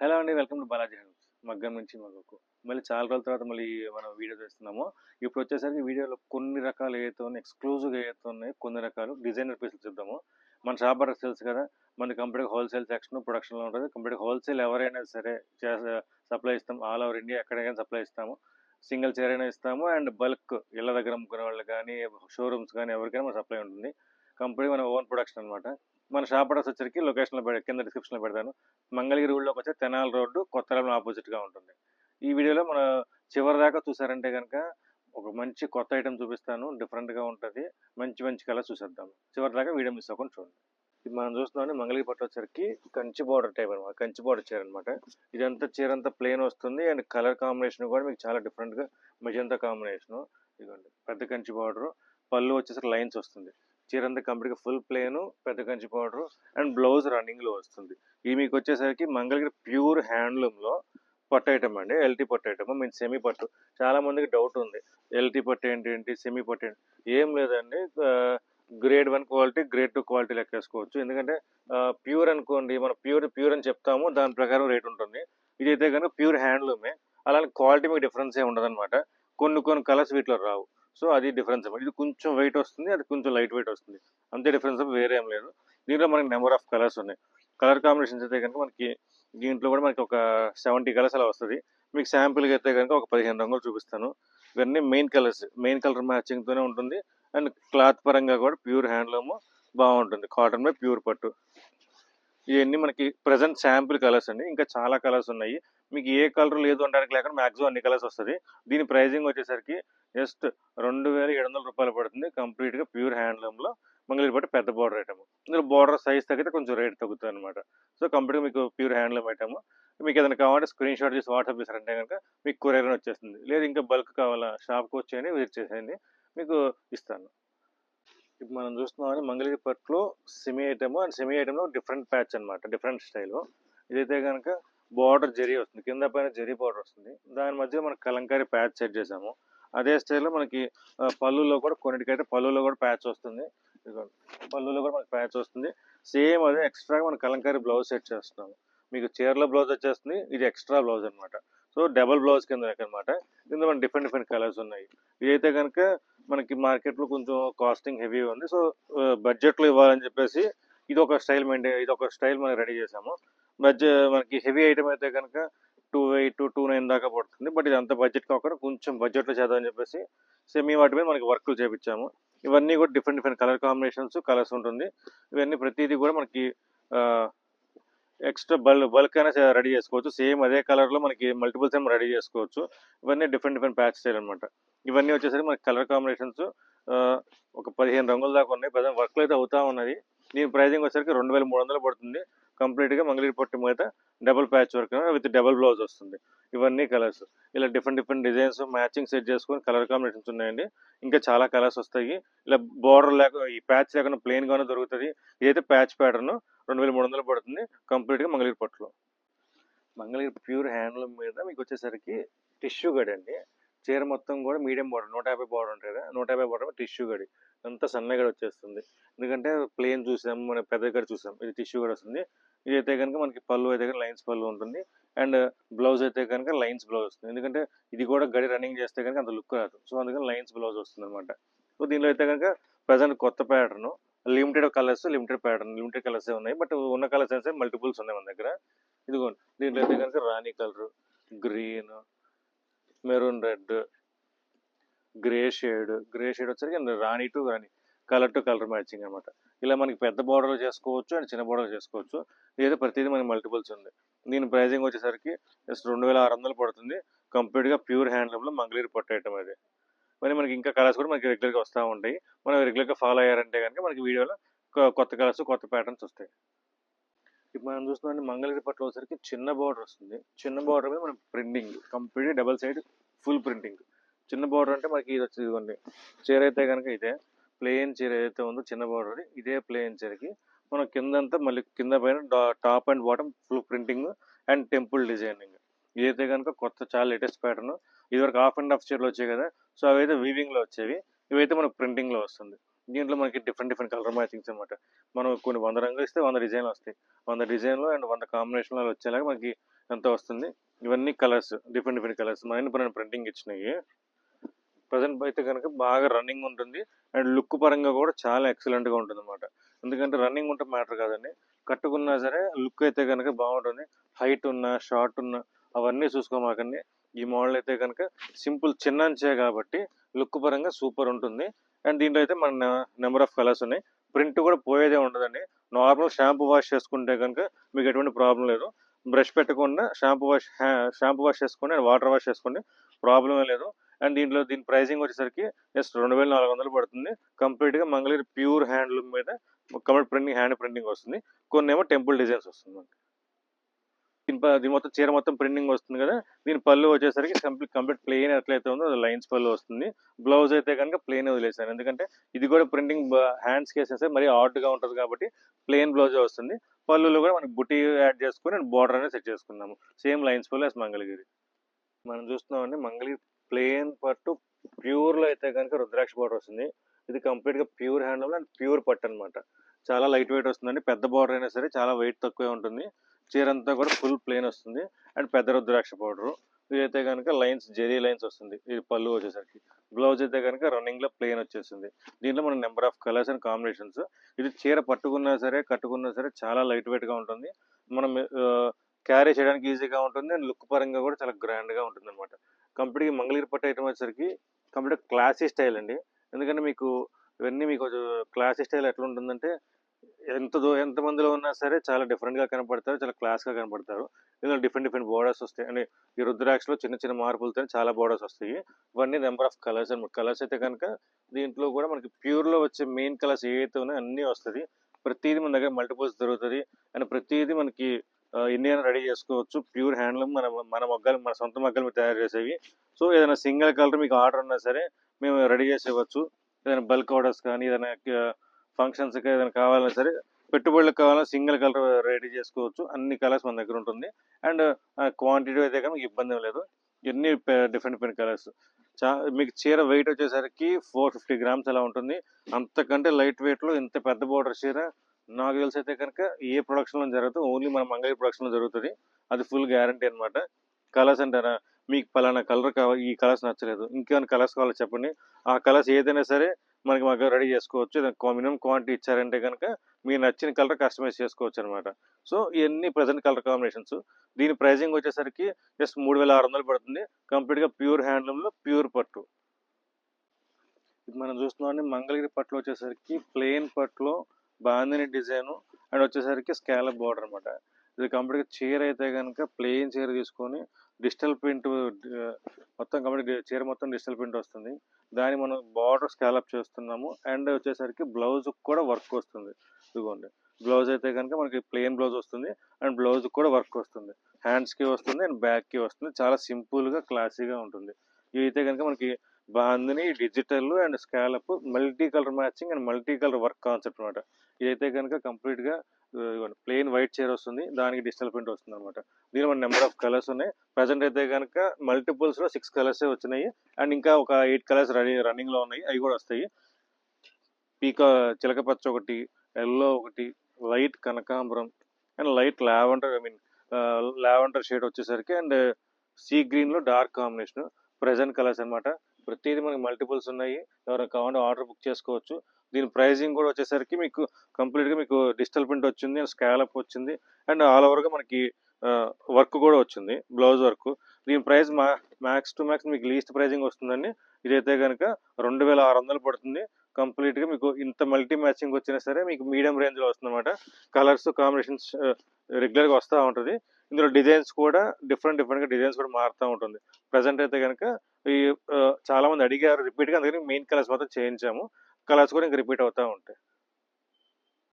Hello అండి welcome to Balaji health మగ్గం నుంచి మగ్గకు. మళ్ళీ చాలా రోజుల తర్వాత మళ్ళీ మనం వీడియో చేస్తున్నాము. ఇప్పుడు వచ్చేసరికి వీడియోలో కొన్ని రకాలు ఏవైతే ఉన్నాయి ఎక్స్క్లూజివ్గా ఏవైతే ఉన్నాయి కొన్ని రకాలు డిజైనర్ పీసులు చూద్దాము. మన షాప్ అడ్రస్ తెలుసు కదా మన కంప్లీట్ హోల్సేల్ సెక్షన్ ప్రొడక్షన్లో ఉంటుంది. కంప్లీట్ హోల్సేల్ ఎవరైనా సరే సప్లై ఇస్తాం. ఆల్ ఓవర్ ఇండియా ఎక్కడికైనా సప్లై ఇస్తాము. సింగిల్ చైర్ అయినా ఇస్తాము. అండ్ బల్క్ ఇళ్ళ దగ్గర అమ్ముకునే వాళ్ళు కానీ షోరూమ్స్ కానీ ఎవరికైనా మన సప్లై ఉంటుంది. కంపెనీ మన ఓన్ ప్రొడక్షన్ అనమాట మన షాప్ అడ్రస్ వచ్చరికి లొకేషన్లో పెడ కింద డిస్క్రిప్షన్లో పెడతాను. మంగళగిరి ఊళ్ళోకి వచ్చే తెనాలి రోడ్డు కొత్తగూడెం ఆపోజిట్గా ఉంటుంది. ఈ వీడియోలో మన చివరి దాకా చూసారంటే కనుక ఒక మంచి కొత్త ఐటెం చూపిస్తాను. డిఫరెంట్గా ఉంటుంది. మంచి మంచి కలర్ చూసేద్దాం. చివరి దాకా వీడియో మిస్ అవ్వకుండా చూడండి. ఇది మనం చూస్తున్నాం మంగళగిరి పట్టు వచ్చరికి కంచి బార్డర్ టైప్ అనమాట కంచి బార్డర్ చీర అనమాట ఇదంతా చీర అంతా ప్లెయిన్ వస్తుంది. అండ్ కలర్ కాంబినేషన్ కూడా మీకు చాలా డిఫరెంట్గా మెజంతా కాంబినేషన్. ఇదిగోండి పెద్ద కంచి బార్డరు. పళ్ళు వచ్చేసరికి లైన్స్ వస్తుంది. చీర అంతా కంప్లీట్గా ఫుల్ ప్లేను పెద్ద కంచి పౌడరు అండ్ బ్లౌజ్ రన్నింగ్లో వస్తుంది. ఈ మీకు వచ్చేసరికి మంగళగిరి ప్యూర్ హ్యాండ్లూమ్లో పట్టు ఐటమ్ అండి. ఎల్టీ పట్టు ఐటమ్ మీ సెమీ పట్టు. చాలామందికి డౌట్ ఉంది. ఎల్టీ పట్టు ఏంటి ఏంటి సెమీ పట్టు ఏంటి? ఏం లేదండి. Grade one quality grade two quality లెక్కేసుకోవచ్చు ఎందుకంటే ప్యూర్ అనుకోండి మనం ప్యూర్ ప్యూర్ అని చెప్తాము దాని ప్రకారం రేట్ ఉంటుంది. ఇదైతే కనుక ప్యూర్ హ్యాండ్లూమే అలానే క్వాలిటీ మీకు డిఫరెన్స్ ఏ ఉండదు అనమాట కొన్ని కొన్ని కలర్స్ వీటిలో రావు. సో అది డిఫరెన్స్ ఇది కొంచెం వెయిట్ వస్తుంది అది కొంచెం లైట్ వెయిట్ వస్తుంది. అంతే డిఫరెన్స్ వేరే ఏం లేదు. దీంట్లో మనకి నెంబర్ ఆఫ్ కలర్స్ ఉన్నాయి. కలర్ కాంబినేషన్స్ అయితే కనుక మనకి దీంట్లో కూడా మనకి ఒక సెవెంటీ కలర్స్ అలా వస్తుంది. మీకు శాంపుల్గా అయితే కనుక ఒక పదిహేను రంగులు చూపిస్తాను. ఇవన్నీ మెయిన్ కలర్స్ మెయిన్ కలర్ మ్యాచింగ్తోనే ఉంటుంది. అండ్ క్లాత్ పరంగా కూడా ప్యూర్ హ్యాండ్లూమ్ బాగుంటుంది. కాటన్ మీద ప్యూర్ పట్టు. ఇవన్నీ మనకి ప్రజెంట్ శాంపుల్ కలర్స్ అండి. ఇంకా చాలా కలర్స్ ఉన్నాయి. మీకు ఏ కలర్ లేదు అనడానికి లేకుండా మాక్సిమం అన్ని కలర్స్ వస్తుంది. దీని ప్రైజింగ్ వచ్చేసరికి జస్ట్ రెండు వేల ఏడు వందల రూపాయలు పడుతుంది. కంప్లీట్గా ప్యూర్ హ్యాండ్లూమ్లో మంగళగిరి పట్టు పెద్ద బార్డర్ ఐటమ్. ఇందులో బార్డర్ సైజ్ తగ్గితే కొంచెం రేట్ తగ్గుతుంది అనమాట సో కంప్లీట్గా మీకు ప్యూర్ హ్యాండ్లూమ్ ఐటమ్. మీకు ఏదైనా కావాలంటే స్క్రీన్ షాట్ చేసి వాట్సాప్ చేశారంటే కనుక మీకు కొరియర్ వచ్చేస్తుంది. లేదు ఇంకా బల్క్ కావాలా షాప్కి వచ్చేయండి విజిట్ చేసేయండి. మీకు ఇస్తాను. ఇప్పుడు మనం చూస్తున్నామని మంగళగిరి పట్టులో సెమీ ఐటమ్ అండ్ సెమీ ఐటెంలో డిఫరెంట్ ప్యాచ్ అనమాట డిఫరెంట్ స్టైల్ ఇదైతే కనుక బార్డర్ జరీ వస్తుంది కింద పైన జరీ బార్డర్ వస్తుంది. దాని మధ్య మనం కలంకారీ ప్యాచ్ సెట్ చేసాము అదే స్టైల్లో మనకి పళ్ళులో కూడా కొన్నిటికైతే పళ్ళులో కూడా ప్యాచ్ వస్తుంది. పళ్ళులో కూడా మనకి ప్యాచ్ వస్తుంది. సేమ్ అదే ఎక్స్ట్రాగా మనం కలంకారీ బ్లౌజ్ సెట్ చేస్తున్నాము. మీకు చీరలో బ్లౌజ్ వచ్చేస్తుంది ఇది ఎక్స్ట్రా బ్లౌజ్ అనమాట సో డబల్ బ్లౌజ్ కింద అనమాట ఇందులో మన డిఫరెంట్ డిఫరెంట్ కలర్స్ ఉన్నాయి. ఇదైతే కనుక మనకి మార్కెట్లో కొంచెం కాస్టింగ్ హెవీ ఉంది. సో బడ్జెట్లో ఇవ్వాలని చెప్పేసి ఇది ఒక స్టైల్ మెయింటైన్ ఇది ఒక స్టైల్ మనం రెడీ చేసాము బడ్జెట్ మనకి హెవీ ఐటమ్ అయితే కనుక టూ ఎయిట్ టూ నైన్ దాకా పడుతుంది. బట్ ఇది అంత బడ్జెట్ కాకుండా కొంచెం బడ్జెట్లో చేద్దామని చెప్పేసి సెమీ వాటి మీద మనకి వర్క్లు చేపించాము. ఇవన్నీ కూడా different different colour combinations colours ఉంటుంది. ఇవన్నీ ప్రతిదీ కూడా మనకి ఎక్స్ట్రా బల్ బల్క్ అయినా రెడీ చేసుకోవచ్చు. సేమ్ అదే కలర్లో మనకి మల్టిపుల్ సేమ్ రెడీ చేసుకోవచ్చు. ఇవన్నీ డిఫరెంట్ డిఫరెంట్ ప్యాచ్ స్టైల్ అనమాట ఇవన్నీ వచ్చేసరికి మనకి కలర్ కాంబినేషన్స్ ఒక పదిహేను రంగుల దాకా ఉన్నాయి. ప్రజెంట్ వర్క్లు అయితే అవుతా ఉన్నది. దీని ప్రైజింగ్ వచ్చేసరికి రెండు వేల మూడు వందలు పడుతుంది. కంప్లీట్గా మంగళగిరి పట్టు మీద double patch work with double blouse వస్తుంది. ఇవన్నీ కలర్స్. ఇలా different different designs matching set చేసుకొని కలర్ కాంబినేషన్స్ ఉన్నాయండి. ఇంకా చాలా కలర్స్ వస్తాయి. ఇలా బార్డర్ లేక ఈ ప్యాచ్ లేకుండా ప్లెయిన్ గానే దొరుకుతుంది. ఇదైతే ప్యాచ్ ప్యాటర్న్ రెండు వేల మూడు వందలు పడుతుంది కంప్లీట్గా మంగళగిరి పట్టులో. మంగళగిరి ప్యూర్ హ్యాండ్లూమ్ మీద మీకు వచ్చేసరికి టిష్యూ గడి అండి. చీర మొత్తం కూడా మీడియం బార్డర్ నూట యాభై బార్డర్ ఉంటుంది కదా నూట యాభై బార్డర్ టిష్యూ గడి. అంతా సన్నగా వచ్చేస్తుంది. ఎందుకంటే ప్లేన్ చూసాం మన పెద్ద గడి చూసాం ఇది టిష్యూ గడి వస్తుంది. ఇది అయితే కనుక మనకి పళ్ళు అయితే కనుక లైన్స్ పళ్ళు ఉంటుంది. అండ్ బ్లౌజ్ అయితే కనుక లైన్స్ బ్లౌజ్ వస్తుంది. ఎందుకంటే ఇది కూడా గడి రన్నింగ్ చేస్తే కనుక అంత లుక్ రాదు. సో అందుకని లైన్స్ బ్లౌజ్ వస్తుంది అనమాట సో దీనిలో అయితే కనుక ప్రజెంట్ కొత్త pattern limited colours limited pattern limited colours ఉన్నాయి. బట్ ఉన్న కలర్స్ అయితే మల్టిపుల్స్ ఉన్నాయి మన దగ్గర. ఇదిగోండి దీంట్లో అయితే కనుక రాణి colour green maroon red grey shade. Grey shade వచ్చరికి రాణి టు రాణి. కలర్ టు కలర్ మ్యాచింగ్ అనమాట ఇలా మనకి పెద్ద బోర్డర్లు చేసుకోవచ్చు అండ్ చిన్న బోర్డర్లు చేసుకోవచ్చు. లేదా ప్రతిదీ మనకి మల్టిపుల్స్ ఉంది. దీని ప్రైజింగ్ వచ్చేసరికి జస్ట్ రెండు వేల ఆరు వందలు పడుతుంది. కంప్లీట్గా ప్యూర్ హ్యాండ్లూమ్లో మంగళీరు పట్టు ఐటమ్ అది. మరి మనకి ఇంకా కలర్స్ కూడా మనకి రెగ్యులర్గా వస్తూ ఉంటాయి. మనం రెగ్యులర్గా ఫాలో అయ్యారంటే కనుక మనకి వీడియోలో కొత్త కలర్స్ కొత్త ప్యాటర్న్స్ వస్తాయి. ఇప్పుడు మనం చూస్తున్నాం మంగళగిరి పట్టు వచ్చేసరికి చిన్న బార్డర్ వస్తుంది. చిన్న బార్డర్ మీద మనం printing complete double side full printing చిన్న బార్డర్ అంటే మనకి ఇది వచ్చి ఇదిగోండి. చీర అయితే కనుక ఇదే. ప్లెయిన్ చీర ఏదైతే ఉందో చిన్న బార్డర్ ఇదే ప్లెయిన్ చీరకి. మనం కిందంతా మళ్ళీ కింద పైన top and bottom full printing and temple designing ఇదైతే కనుక కొత్త చాలా లేటెస్ట్ ప్యాటర్న్ ఇదివరకు హాఫ్ అండ్ హాఫ్ చీరలు వచ్చాయి కదా సో అవైతే వీవింగ్లో వచ్చేవి. ఇవైతే మనకు ప్రింటింగ్లో వస్తుంది. దీంట్లో మనకి డిఫరెంట్ డిఫరెంట్ కలర్ మ్యాచింగ్స్ అనమాట మనం కొన్ని వంద రంగులు ఇస్తే వంద డిజైన్లు వస్తాయి. వంద డిజైన్లు అండ్ వంద కాంబినేషన్లు వచ్చేలాగా మనకి ఎంత వస్తుంది. ఇవన్నీ కలర్స్ డిఫరెంట్ డిఫరెంట్ కలర్స్ మన పైన ప్రింటింగ్ ఇచ్చినాయి ప్రజెంట్ అయితే కనుక బాగా రన్నింగ్ ఉంటుంది. అండ్ లుక్ పరంగా కూడా చాలా ఎక్సలెంట్గా ఉంటుంది అనమాట ఎందుకంటే రన్నింగ్ ఉంటే మ్యాటర్ కాదండి. కట్టుకున్నా సరే లుక్ అయితే కనుక బాగుంటుంది. హైట్ ఉన్నా షార్ట్ ఉన్నా అవన్నీ చూసుకోమాకండి. ఈ మోడల్ అయితే కనుక సింపుల్ చిన్న అంచే కాబట్టి లుక్ పరంగా సూపర్ ఉంటుంది. అండ్ దీంట్లో అయితే మన నెంబర్ ఆఫ్ కలర్స్ ఉన్నాయి. ప్రింట్ కూడా పోయేదే ఉండదండి. నార్మల్ షాంపూ వాష్ చేసుకుంటే కనుక మీకు ఎటువంటి ప్రాబ్లం లేదు. బ్రష్ పెట్టకుండా షాంపూ వాష్ షాంపూ వాష్ చేసుకోండి అండ్ వాటర్ వాష్ చేసుకోండి ప్రాబ్లమే లేదు. అండ్ దీంట్లో దీని ప్రైసింగ్ వచ్చేసరికి జస్ట్ రెండు వేల నాలుగు వందలు పడుతుంది. కంప్లీట్గా మంగళగిరి ప్యూర్ హ్యాండ్లూమ్ మీద కంప్లీట్ ప్రింటింగ్ హ్యాండ్ ప్రింటింగ్ వస్తుంది. కొన్ని ఏమో టెంపుల్ డిజైన్స్ వస్తుంది మనకి. దీని దీని మొత్తం చీర మొత్తం ప్రింటింగ్ వస్తుంది కదా దీని పళ్ళు వచ్చేసరికి కంప్లీట్ కంప్లీట్ ప్లెయిన్ ఎట్లయితే ఉందో అది లైన్స్ పళ్ళు వస్తుంది. బ్లౌజ్ అయితే కనుక ప్లెయిన్ వదిలేసాను. ఎందుకంటే ఇది కూడా ప్రింటింగ్ హ్యాండ్స్ కేసేస్తే మరీ గా ఉంటుంది కాబట్టి ప్లెయిన్ బ్లౌజే వస్తుంది. పళ్ళులో కూడా మనకి బుట్టి యాడ్ చేసుకుని బార్డర్ అనేది సెట్ చేసుకున్నాము సేమ్ లైన్స్ పళ్ళు as మంగళగిరి. మనం చూస్తున్నామండి మంగళగిరి ప్లెయిన్ పట్టు ప్యూర్లో అయితే కనుక రుద్రాక్ష బార్డర్ వస్తుంది. ఇది కంప్లీట్గా ప్యూర్ హ్యాండ్లూమ్ అండ్ ప్యూర్ పట్టు అనమాట చాలా లైట్ వెయిట్ వస్తుందండి. పెద్ద బార్డర్ అయినా సరే చాలా వెయిట్ తక్కువే ఉంటుంది. చీర అంతా కూడా ఫుల్ ప్లెయిన్ వస్తుంది. అండ్ పెద్ద రుద్రాక్ష పౌడరు. ఇదైతే కనుక లైన్స్ జెరీ లైన్స్ వస్తుంది. ఇది పళ్ళు వచ్చేసరికి. బ్లౌజ్ అయితే కనుక రన్నింగ్లో ప్లెయిన్ వచ్చేస్తుంది. దీంట్లో మన number of colours and combinations ఇది చీర పట్టుకున్నా సరే కట్టుకున్నా సరే చాలా లైట్ వెయిట్గా ఉంటుంది. మనం క్యారీ చేయడానికి ఈజీగా ఉంటుంది. అండ్ లుక్ పరంగా కూడా చాలా గ్రాండ్గా ఉంటుంది అనమాట కంప్లీట్గా మంగళగిరి పట్టు ఐటమ్ వచ్చేసరికి కంప్లీట్ క్లాసీ స్టైల్ అండి. ఎందుకంటే మీకు ఇవన్నీ మీకు క్లాసీ స్టైల్ ఎట్లా ఉంటుందంటే ఎంత ఎంత మందిలో ఉన్నా సరే చాలా డిఫరెంట్గా గా కనపడతారు చాలా క్లాస్గా గా కనపడతారు. ఇందులో డిఫరెంట్ డిఫరెంట్ బోర్డర్స్ వస్తాయి. అంటే ఈ రుద్రాక్షలో చిన్న చిన్న మార్పులతో చాలా బోర్డర్స్ వస్తాయి. ఇవన్నీ నెంబర్ ఆఫ్ కలర్స్ అనమాట కలర్స్ అయితే కనుక దీంట్లో కూడా మనకి ప్యూర్లో లో వచ్చే మెయిన్ కలర్స్ ఏవైతే ఉన్నాయో అన్నీ వస్తుంది ప్రతిదీ మన దగ్గర మల్టిపుల్స్ దొరుకుతుంది అండ్ ప్రతిదీ మనకి ఇండియన్ రెడీ చేసుకోవచ్చు. ప్యూర్ హ్యాండ్లూమ్ మన మన మొగ్గలు మన సొంత మొగ్గలు తయారు చేసేవి. సో ఏదైనా సింగిల్ కలర్ మీకు ఆర్డర్ ఉన్నా సరే మేము రెడీ చేసేవచ్చు ఏదైనా బల్క్ ఆర్డర్స్ కానీ ఏదైనా ఫంక్షన్స్కి ఏదైనా కావాలన్నా సరే పెట్టుబడులకు కావాలన్నా సింగిల్ కలర్ రెడీ చేసుకోవచ్చు. అన్ని కలర్స్ మన దగ్గర ఉంటుంది. అండ్ క్వాంటిటీ అయితే కనుక ఇబ్బంది ఏం లేదు. ఎన్ని డిఫరెంట్ డిఫరెంట్ కలర్స్ చా మీకు చీర వెయిట్ వచ్చేసరికి ఫోర్ ఫిఫ్టీ గ్రామ్స్ అలా ఉంటుంది. అంతకంటే లైట్ వెయిట్లో ఇంత పెద్ద బోర్డర్ చీర నాకు తెలిసి అయితే కనుక ఏ ప్రొడక్షన్లో జరగదు. ఓన్లీ మన మంగళ ప్రొడక్షన్లో జరుగుతుంది. అది ఫుల్ గ్యారంటీ అనమాట కలర్స్ అంటారా? మీకు పలానా కలర్ కావాలి ఈ కలర్స్ నచ్చలేదు. ఇంకేమైనా కలర్స్ కావాలో చెప్పండి. ఆ కలర్స్ ఏదైనా సరే మనకి మాకు రెడీ చేసుకోవచ్చు. మినిమం క్వాంటిటీ ఇచ్చారంటే కనుక మీ నచ్చిన కలర్ కస్టమైజ్ చేసుకోవచ్చు అనమాట సో ఇవన్నీ ప్రజెంట్ కలర్ కాంబినేషన్స్. దీని ప్రైజింగ్ వచ్చేసరికి జస్ట్ మూడు వేల ఆరు వందలు పడుతుంది. కంప్లీట్గా ప్యూర్ హ్యాండ్లూమ్లో ప్యూర్ పట్టు. ఇది మనం చూస్తున్నాం మంగళగిరి పట్టులో వచ్చేసరికి ప్లెయిన్ పట్టులో బాందిని డిజైను అండ్ వచ్చేసరికి స్కాలప్ బార్డర్ అనమాట ఇది కంప్లీట్గా చీర అయితే కనుక ప్లెయిన్ చీర తీసుకొని డిజిటల్ ప్రింట్ మొత్తం కాబట్టి చీర మొత్తం డిజిటల్ ప్రింట్ వస్తుంది. దాన్ని మనం బార్డర్ స్కాలప్ చేస్తున్నాము. అండ్ వచ్చేసరికి బ్లౌజ్ కూడా వర్క్ వస్తుంది. ఇదిగోండి. బ్లౌజ్ అయితే కనుక మనకి ప్లెయిన్ బ్లౌజ్ వస్తుంది. అండ్ బ్లౌజ్ కూడా వర్క్ వస్తుంది. హ్యాండ్స్కి వస్తుంది అండ్ బ్యాక్కి వస్తుంది. చాలా సింపుల్గా క్లాసీగా ఉంటుంది. ఇవి అయితే కనుక మనకి bandhani digital and scallop multi colour matching and multi colour work concept అనమాట ఇదైతే కనుక కంప్లీట్గా ప్లెయిన్ వైట్ చైర్ వస్తుంది దానికి డిజిటల్ ప్రింట్ వస్తుంది అనమాట దీని మన నెంబర్ ఆఫ్ కలర్స్ ఉన్నాయి. ప్రజెంట్ అయితే కనుక మల్టిపుల్స్లో సిక్స్ కలర్స్ వచ్చినాయి. అండ్ ఇంకా ఒక ఎయిట్ కలర్స్ రెడీ రన్నింగ్ రన్నింగ్లో ఉన్నాయి. అవి కూడా వస్తాయి. పీకా చిలకపచ్చ ఒకటి ఎల్లో ఒకటి లైట్ కనకాంబరం and light lavender I mean lavender shade వచ్చేసరికి అండ్ సీ గ్రీన్లో డార్క్ కాంబినేషన్ ప్రజెంట్ కలర్స్ అనమాట ప్రతిదీ మనకి మల్టిపుల్స్ ఉన్నాయి. ఎవరైనా కావాలంటే ఆర్డర్ బుక్ చేసుకోవచ్చు. దీని ప్రైజింగ్ కూడా వచ్చేసరికి మీకు కంప్లీట్గా మీకు డిజిటల్ ప్రింట్ వచ్చింది స్కాలప్ వచ్చింది. అండ్ ఆల్ ఓవర్గా మనకి వర్క్ కూడా వచ్చింది. బ్లౌజ్ వర్క్ దీని ప్రైస్ మా మ్యాక్స్ టు మ్యాక్స్ మీకు లీస్ట్ ప్రైజింగ్ వస్తుందండి. ఇదైతే కనుక రెండు వేల ఆరు వందలు పడుతుంది. కంప్లీట్గా మీకు ఇంత మల్టీ మ్యాచింగ్ వచ్చినా సరే మీకు మీడియం రేంజ్లో వస్తుందన్నమాట. కలర్స్ కాంబినేషన్స్ రెగ్యులర్గా వస్తూ ఉంటుంది. ఇందులో డిజైన్స్ కూడా డిఫరెంట్ డిఫరెంట్గా డిజైన్స్ కూడా మారుతూ ఉంటుంది. ప్రజెంట్ అయితే కనుక ఈ చాలామంది అడిగారు రిపీట్గా అందుకని మెయిన్ కలర్స్ మాత్రం చేయించాము. కలర్స్ కూడా ఇంకా రిపీట్ అవుతూ ఉంటాయి.